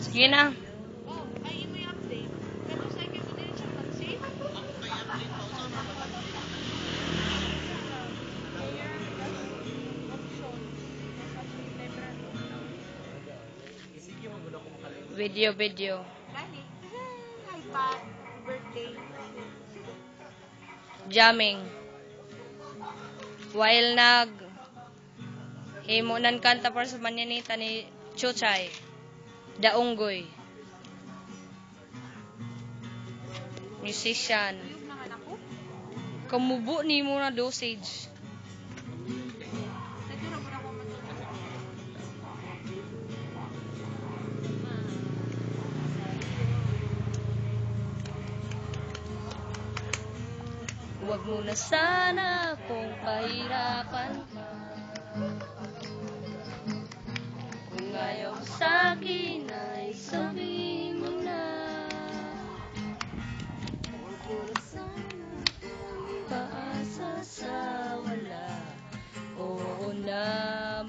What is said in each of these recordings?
Sige na. Oh, ay Jamming. While nag himunan kanta para sa manyanita ni Chuchay. Daunggoy. Musician. Kamubo ni mo na dosage. Huwag mo na sana kung pahirapan ka. Kung ayaw mo sa'kin ay sabihin mo na. Huwag mo na sana kung sa wala. Oo na,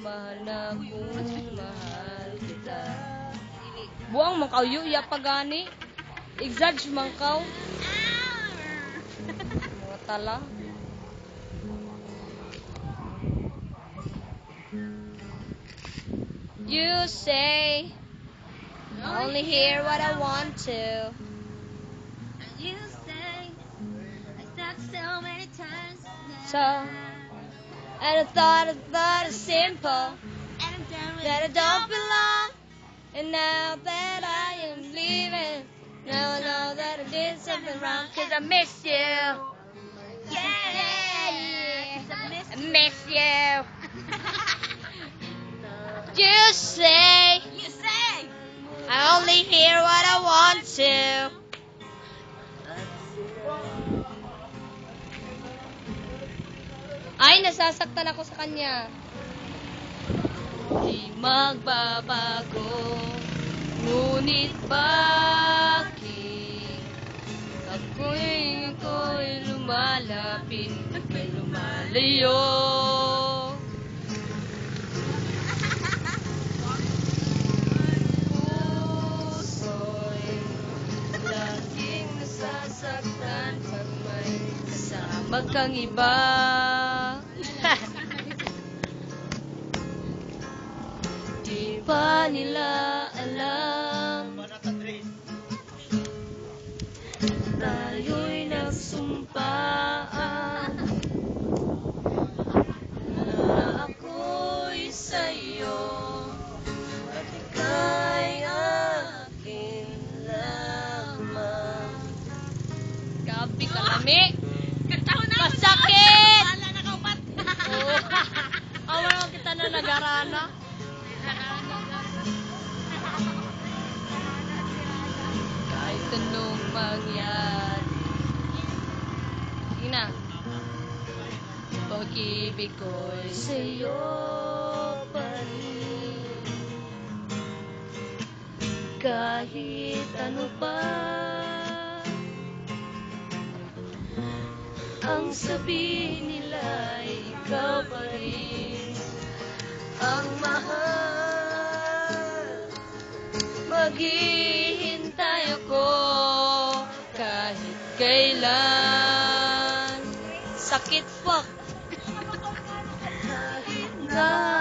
mahal na kung mahal kita. Buang mangkaw yu, iya pagani. Exage mangkaw. Mga tala. You say I only hear what I want to. And you say I thought so many times. So, and I thought I thought it's simple and I'm done with that I don't belong. And now that I am leaving, now I know that I did something wrong. Cause I miss you. Miss you. You say You say I only hear what I want to. Ay, nasasaktan ako sa kanya. Di magbabago, ngunit bakit ako'y ako'y lumalapit, may lumalayo. Kasama kang iba. Di ba nila alam? Tayo'y nagsumpaan Na ako'y sa'yo At ika'y akin lamang. Gabi kalami Kantahon na ako Masakit! Wala na kaupat. Oo. Awa naman kita na nagarana. Kahit anong mangyari. Sige na. Pag-ibig ko'y sa'yo pa rin. Kahit ano pa ang sabihin nila ikaw pa rin ang mahal. Maghihintay ako kahit kailan. Sakit fuck. kahit na.